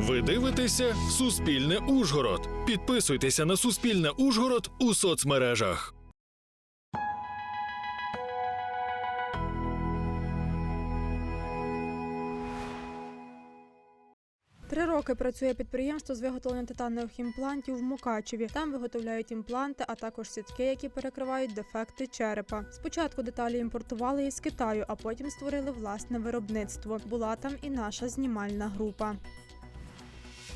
Ви дивитеся Суспільне Ужгород. Підписуйтеся на Суспільне Ужгород у соцмережах. Три роки працює підприємство з виготовлення титанових імплантів в Мукачеві. Там виготовляють імпланти, а також сітки, які перекривають дефекти черепа. Спочатку деталі імпортували із Китаю, а потім створили власне виробництво. Була там і наша знімальна група.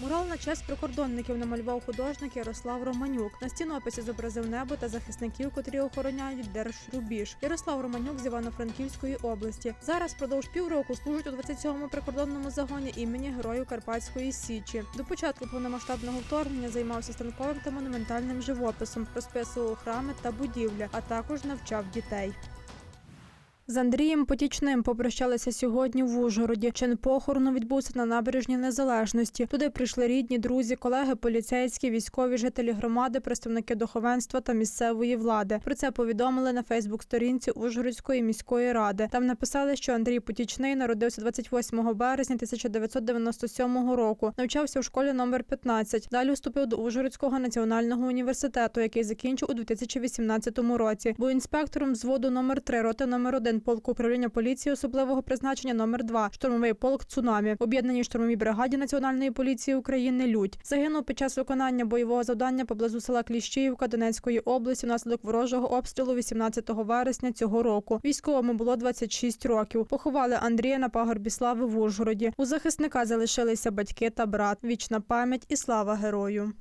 Мурал на честь прикордонників намалював художник Ярослав Романюк. На стінописі зобразив небо та захисників, котрі охороняють держрубіж. Ярослав Романюк з Івано-Франківської області. Зараз впродовж півроку служить у 27-му прикордонному загоні імені Героїв Карпатської Січі. До початку повномасштабного вторгнення займався станковим та монументальним живописом, розписував храми та будівлі, а також навчав дітей. З Андрієм Потічним попрощалися сьогодні в Ужгороді. Чин похорону відбувся на набережній Незалежності. Туди прийшли рідні, друзі, колеги, поліцейські, військові, жителі громади, представники духовенства та місцевої влади. Про це повідомили на Фейсбук-сторінці Ужгородської міської ради. Там написали, що Андрій Потічний народився 28 березня 1997 року. Навчався у школі номер 15. Далі вступив до Ужгородського національного університету, який закінчив у 2018 році. Був інспектором взводу номер 3 роти номер 1 полку управління поліції особливого призначення номер 2 штурмовий полк Цунамі, об'єднаній штурмовій бригаді Національної поліції України Людь. Загинув під час виконання бойового завдання поблизу села Кліщіївка Донецької області внаслідок ворожого обстрілу 18 вересня цього року. Військовому було 26 років. Поховали Андрія на пагорбі слави в Ужгороді. У захисника залишилися батьки та брат. Вічна пам'ять і слава герою.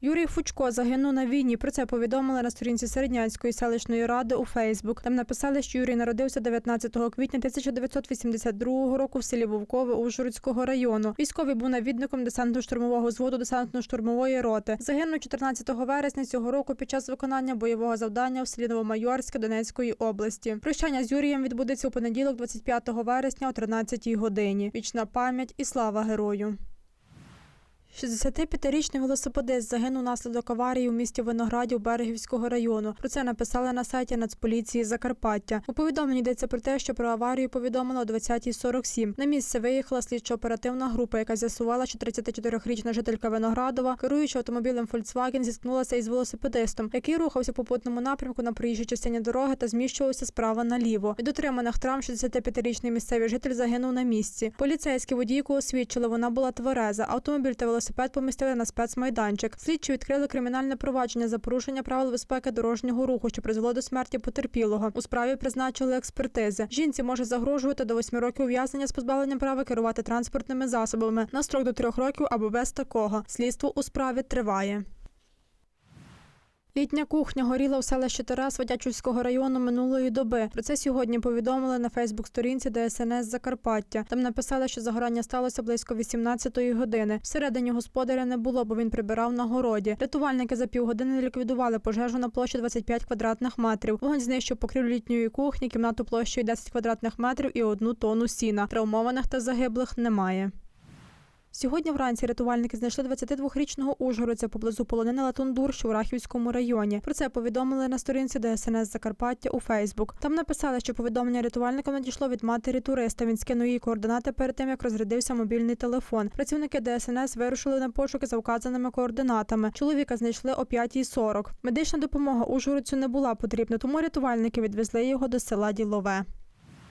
Юрій Фучко загинув на війні. Про це повідомили на сторінці Середнянської селищної ради у Фейсбук. Там написали, що Юрій народився 19 квітня 1982 року в селі Вовкове Ужгородського району. Військовий був навідником десантно-штурмового зводу десантно-штурмової роти. Загинув 14 вересня цього року під час виконання бойового завдання в селі Новомайорське Донецької області. Прощання з Юрієм відбудеться у понеділок, 25 вересня о 13 годині. Вічна пам'ять і слава герою. 65-річний велосипедист загинув внаслідок аварії у місті Виноградів Берегівського району. Про це написали на сайті Нацполіції Закарпаття. У повідомленні йдеться про те, що про аварію повідомили о 20.47. На місце виїхала слідчо-оперативна група, яка з'ясувала, що 34-річна жителька Виноградова, керуючи автомобілем Volkswagen, зіткнулася із велосипедистом, який рухався по попутному напрямку на проїжджій частині дороги та зміщувався справа наліво. Від отриманих травм 65-річний місцевий житель загинув на місці. Поліцейські водійку освідчили, вона була твереза. Автомобіль та велосипед помістили на спецмайданчик. Слідчі відкрили кримінальне провадження за порушення правил безпеки дорожнього руху, що призвело до смерті потерпілого. У справі призначили експертизи. Жінці може загрожувати до 8 років ув'язнення з позбавленням права керувати транспортними засобами на строк до 3 років або без такого. Слідство у справі триває. Літня кухня горіла у селищі Тарас Водячівського району минулої доби. Про це сьогодні повідомили на Фейсбук-сторінці ДСНС Закарпаття. Там написали, що загорання сталося близько 18-ї години. Всередині господаря не було, бо він прибирав на городі. Рятувальники за півгодини ліквідували пожежу на площі 25 квадратних метрів. Вогонь знищив покрівлю літньої кухні, кімнату площею 10 квадратних метрів і одну тонну сіна. Травмованих та загиблих немає. Сьогодні вранці рятувальники знайшли 22-річного ужгородця поблизу полонини Латундур, що у Рахівському районі. Про це повідомили на сторінці ДСНС Закарпаття у Фейсбук. Там написали, що повідомлення рятувальникам надійшло від матері туриста. Він скинув її координати перед тим, як розрядився мобільний телефон. Працівники ДСНС вирушили на пошуки за вказаними координатами. Чоловіка знайшли о 5.40. Медична допомога ужгородцю не була потрібна, тому рятувальники відвезли його до села Ділове.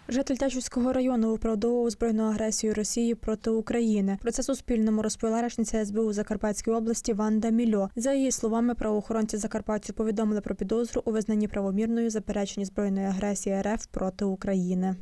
Житель Тячівського району виправдовував збройну агресію Росії проти України. Про це Суспільному розповіла речниця СБУ Закарпатської області Ванда Мільо. За її словами, правоохоронці Закарпаттю повідомили про підозру у визнанні правомірною запереченні збройної агресії РФ проти України.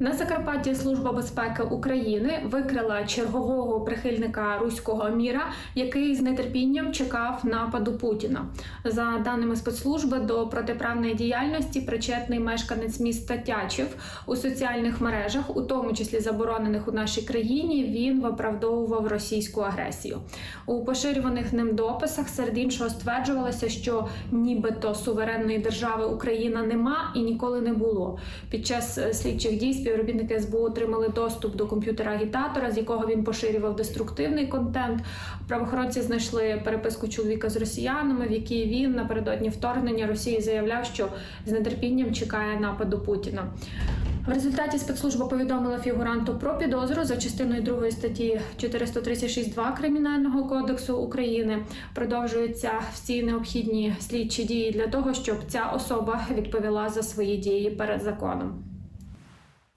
На Закарпатті Служба безпеки України викрила чергового прихильника руського міра, який з нетерпінням чекав нападу Путіна. За даними спецслужби, до протиправної діяльності причетний мешканець міста Тячів у соціальних мережах, у тому числі заборонених у нашій країні, він виправдовував російську агресію. У поширюваних ним дописах серед іншого стверджувалося, що нібито суверенної держави Україна нема і ніколи не було. Під час е, слідчих дій співробітники СБУ отримали доступ до комп'ютера агітатора, з якого він поширював деструктивний контент. Правоохоронці знайшли переписку чоловіка з росіянами, в якій він напередодні вторгнення Росії заявляв, що з нетерпінням чекає нападу Путіна. В результаті спецслужба повідомила фігуранту про підозру за частиною 2 статті 436.2 Кримінального кодексу України. Продовжуються всі необхідні слідчі дії для того, щоб ця особа відповіла за свої дії перед законом.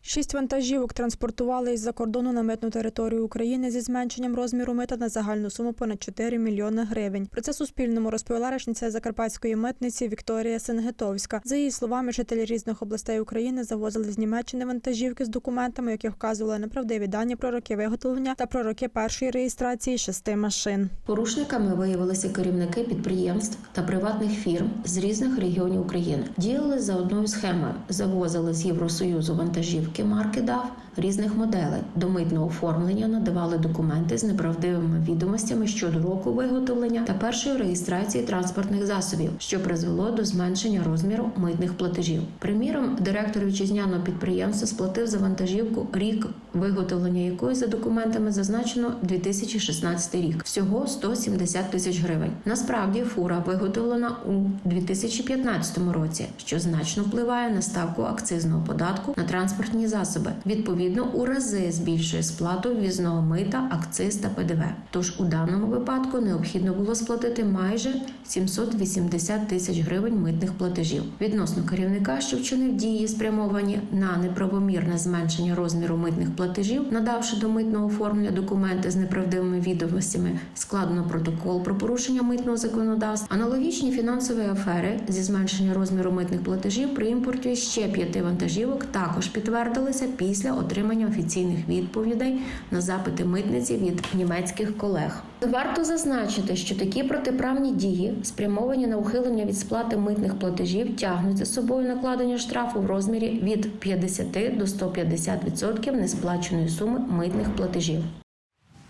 Шість вантажівок транспортували із-за кордону на митну територію України зі зменшенням розміру мита на загальну суму понад 4 мільйони гривень. Про це Суспільному розповіла речниця Закарпатської митниці Вікторія Сенгетовська. За її словами, жителі різних областей України завозили з Німеччини вантажівки з документами, які вказували неправдиві дані про роки виготовлення та про роки першої реєстрації шести машин. Порушниками виявилися керівники підприємств та приватних фірм з різних регіонів України. Діяли за одною схемою, завозили з Євросоюзу вантажівки марки DAF різних моделей. До митного оформлення надавали документи з неправдивими відомостями щодо року виготовлення та першої реєстрації транспортних засобів, що призвело до зменшення розміру митних платежів. Приміром, директор вітчизняного підприємства сплатив за вантажівку рік виготовлення якої за документами зазначено 2016 рік. Всього 170 тисяч гривень. Насправді фура виготовлена у 2015 році, що значно впливає на ставку акцизного податку на транспортні засоби. Відповідно, у рази збільшує сплату ввізного мита, акциз та ПДВ. Тож у даному випадку необхідно було сплатити майже 780 тисяч гривень митних платежів. Відносно керівника, що вчинив дії, спрямовані на неправомірне зменшення розміру митних платежів, надавши до митного оформлення документи з неправдивими відомостями, складено протокол про порушення митного законодавства. Аналогічні фінансові афери зі зменшення розміру митних платежів при імпорті ще п'яти вантажівок також підтвердилися після отримання офіційних відповідей на запити митниці від німецьких колег. Варто зазначити, що такі протиправні дії, спрямовані на ухилення від сплати митних платежів, тягнуть за собою накладення штрафу в розмірі від 50 до 150% несплаченої суми митних платежів.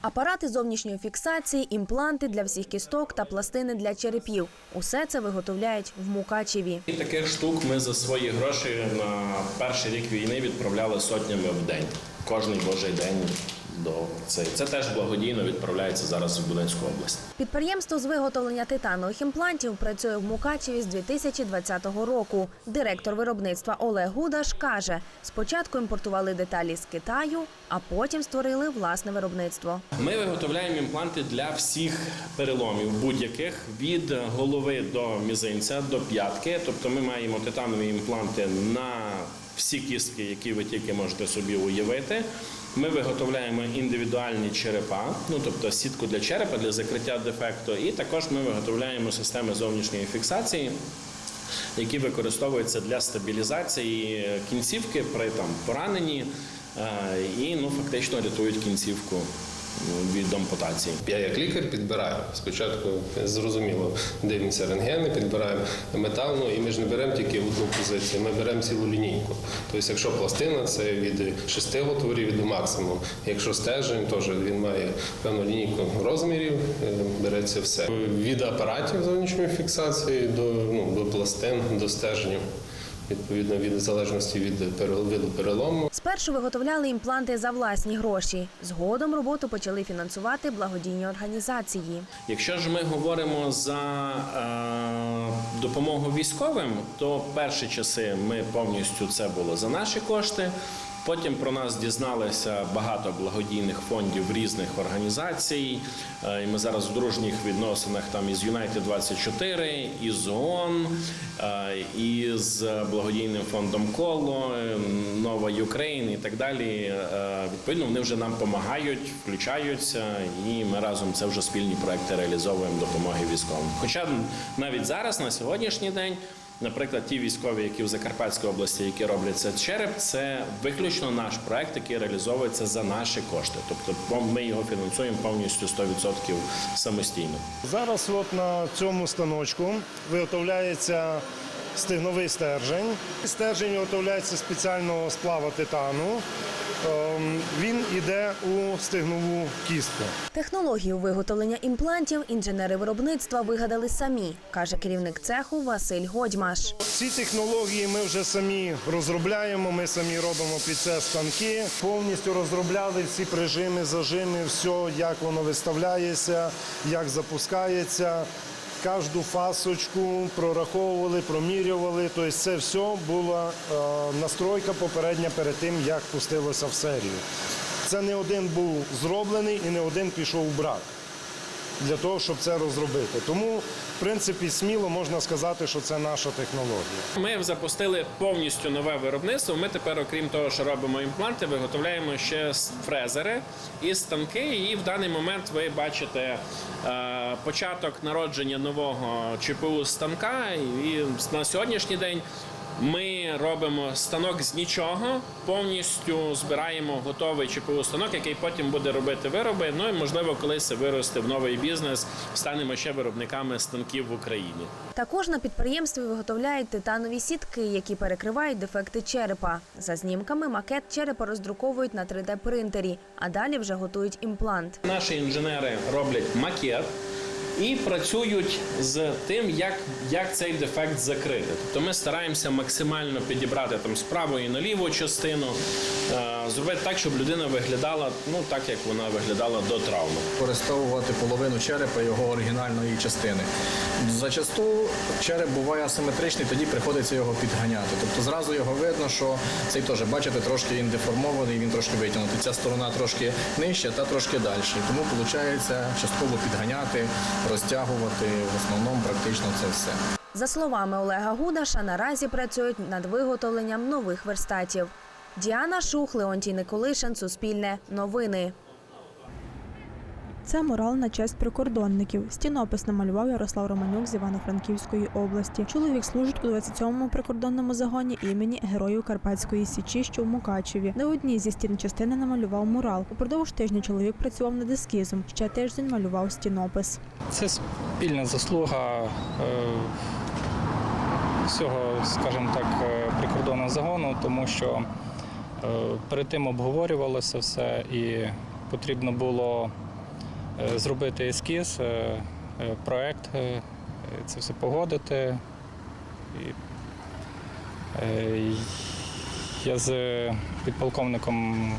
Апарати зовнішньої фіксації, імпланти для всіх кісток та пластини для черепів. Усе це виготовляють в Мукачеві. Таких штук ми за свої гроші на перший рік війни відправляли сотнями в день. Кожний божий день до цей. Це теж благодійно відправляється зараз в Донецьку область. Підприємство з виготовлення титанових імплантів працює в Мукачеві з 2020 року. Директор виробництва Олег Гудаш каже: спочатку імпортували деталі з Китаю, а потім створили власне виробництво. Ми виготовляємо імпланти для всіх переломів, будь-яких від голови до мізинця до п'ятки. Тобто ми маємо титанові імпланти на всі кістки, які ви тільки можете собі уявити. Ми виготовляємо індивідуальні черепа, ну тобто сітку для черепа для закриття дефекту, і також ми виготовляємо системи зовнішньої фіксації. Які використовуються для стабілізації кінцівки при там пораненні е, і ну фактично рятують кінцівку від ампутації. Я як лікар підбираю. Спочатку зрозуміло, дивимося рентгени, підбираємо метал, ну і ми ж не беремо тільки одну позицію, ми беремо цілу лінійку. Тобто, якщо пластина, це від 6 отворів до максимуму. Якщо стержень, теж він має певну лінійку розмірів, е, береться все. Від апаратів зовнішньої фіксації до, ну, до пластин, до стержнів. Відповідно від залежності від перел- виду перелому. Спершу виготовляли імпланти за власні гроші. Згодом роботу почали фінансувати благодійні організації. Якщо ж ми говоримо за е, допомогу військовим, то перші часи ми повністю це було за наші кошти. Потім про нас дізналися багато благодійних фондів різних організацій. Е, І ми зараз в дружніх відносинах там із United 24, із ООН, е, із благодійним фондом Коло, е, Нова Україн і так далі. Відповідно, вони вже нам допомагають, включаються, і ми разом це вже спільні проекти реалізовуємо допомоги військовим. Хоча навіть зараз, на сьогоднішній день. Наприклад, ті військові, які в Закарпатській області, які роблять це череп, це виключно наш проект, який реалізовується за наші кошти. Тобто ми його фінансуємо повністю 100% самостійно. Зараз от на цьому станочку виготовляється стигновий стержень. Стержень виготовляється спеціального сплава титану. Ем, Він йде у стигнову кістку. Технологію виготовлення імплантів інженери виробництва вигадали самі, каже керівник цеху Василь Годьмаш. Ці технології ми вже самі розробляємо. Ми самі робимо під це станки. Повністю розробляли всі прижими, зажими, все, як воно виставляється, як запускається. Кожну фасочку прораховували, промірювали. Тобто це все була е, настройка попередня перед тим, як пустилося в серію. Це не один був зроблений і не один пішов в брак для того, щоб це розробити. Тому, в принципі, сміло можна сказати, що це наша технологія. Ми запустили повністю нове виробництво. Ми тепер, окрім того, що робимо імпланти, виготовляємо ще фрезери і станки. І в даний момент ви бачите е, початок народження нового ЧПУ станка. І на сьогоднішній день ми робимо станок з нічого, повністю збираємо готовий ЧПУ станок, який потім буде робити вироби. Ну і можливо, колись це виросте в новий бізнес, станемо ще виробниками станків в Україні. Також на підприємстві виготовляють титанові сітки, які перекривають дефекти черепа. За знімками макет черепа роздруковують на 3D-принтері, а далі вже готують імплант. Наші інженери роблять макет і працюють з тим, як, як цей дефект закрити. Тобто ми стараємося максимально підібрати там з правої на ліву частину, е, зробити так, щоб людина виглядала ну так, як вона виглядала до травми. використовувати половину черепа його оригінальної частини. Зачасту череп буває асиметричний, тоді приходиться його підганяти. Тобто зразу його видно, що цей теж, бачите, трошки він деформований, він трошки витягнутий. Ця сторона трошки нижча та трошки далі. Тому виходить частково підганяти, розтягувати. В основному практично це все. За словами Олега Гудаша, наразі працюють над виготовленням нових верстатів. Діана Шух, Леонтій Николишин, Суспільне, Новини. Це мурал на честь прикордонників. Стінопис намалював Ярослав Романюк з Івано-Франківської області. Чоловік служить у 27-му прикордонному загоні імені Героїв Карпатської Січі, що в Мукачеві. На одній зі стін частини намалював мурал. Упродовж тижня чоловік працював над ескізом. Ще тиждень малював стінопис. Це спільна заслуга е, всього, скажімо так, е, прикордонного загону, тому що перед тим обговорювалося все і потрібно було е, зробити ескіз, е, е, проект, е, це все погодити. Е, я з підполковником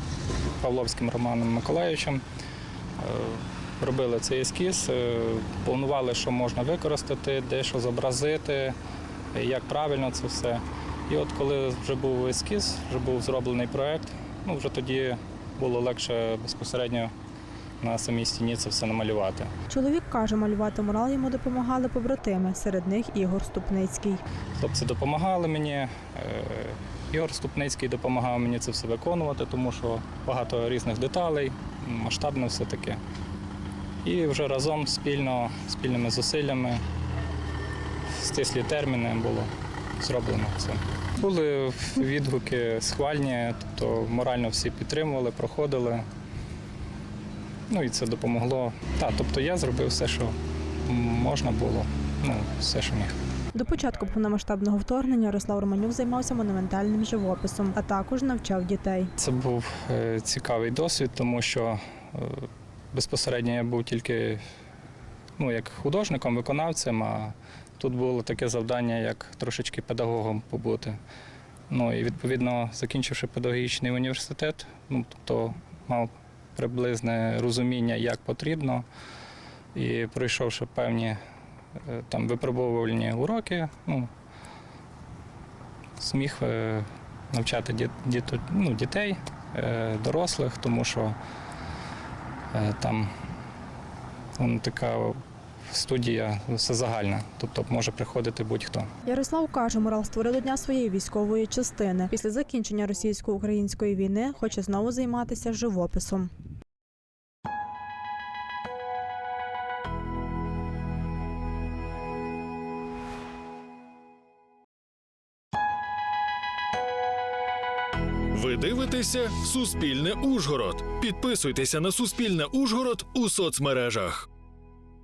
Павловським Романом Миколаївичем е, робили цей ескіз, е, планували, що можна використати, де що зобразити, е, як правильно це все. І от коли вже був ескіз, вже був зроблений проєкт, ну вже тоді було легше безпосередньо на самій стіні це все намалювати. Чоловік каже, малювати мурал йому допомагали побратими, серед них Ігор Ступницький. Хлопці допомагали мені. е, Ігор Ступницький допомагав мені це все виконувати, тому що багато різних деталей, масштабне все таке. І вже разом спільно, спільними зусиллями, стислі терміни було зроблено це. Були відгуки схвальні, тобто морально всі підтримували, проходили. Ну і це допомогло. Так, тобто я зробив все, що можна було, ну, все, що міг. До початку повномасштабного вторгнення Ярослав Романюк займався монументальним живописом, а також навчав дітей. Це був е, цікавий досвід, тому що е, безпосередньо я був тільки ну, як художником, виконавцем, а тут було таке завдання, як трошечки педагогом побути. Ну і відповідно, закінчивши педагогічний університет, ну, тобто мав приблизне розуміння, як потрібно, і пройшовши певні е, там випробовувальні уроки, ну, зміг е, навчати діт, діто- ну, дітей, е, дорослих, тому що там така студія все загальна, тобто може приходити будь-хто. Ярослав каже, мурал створив до дня своєї військової частини. Після закінчення російсько-української війни хоче знову займатися живописом. Ви дивитеся Суспільне Ужгород. Підписуйтеся на Суспільне Ужгород у соцмережах.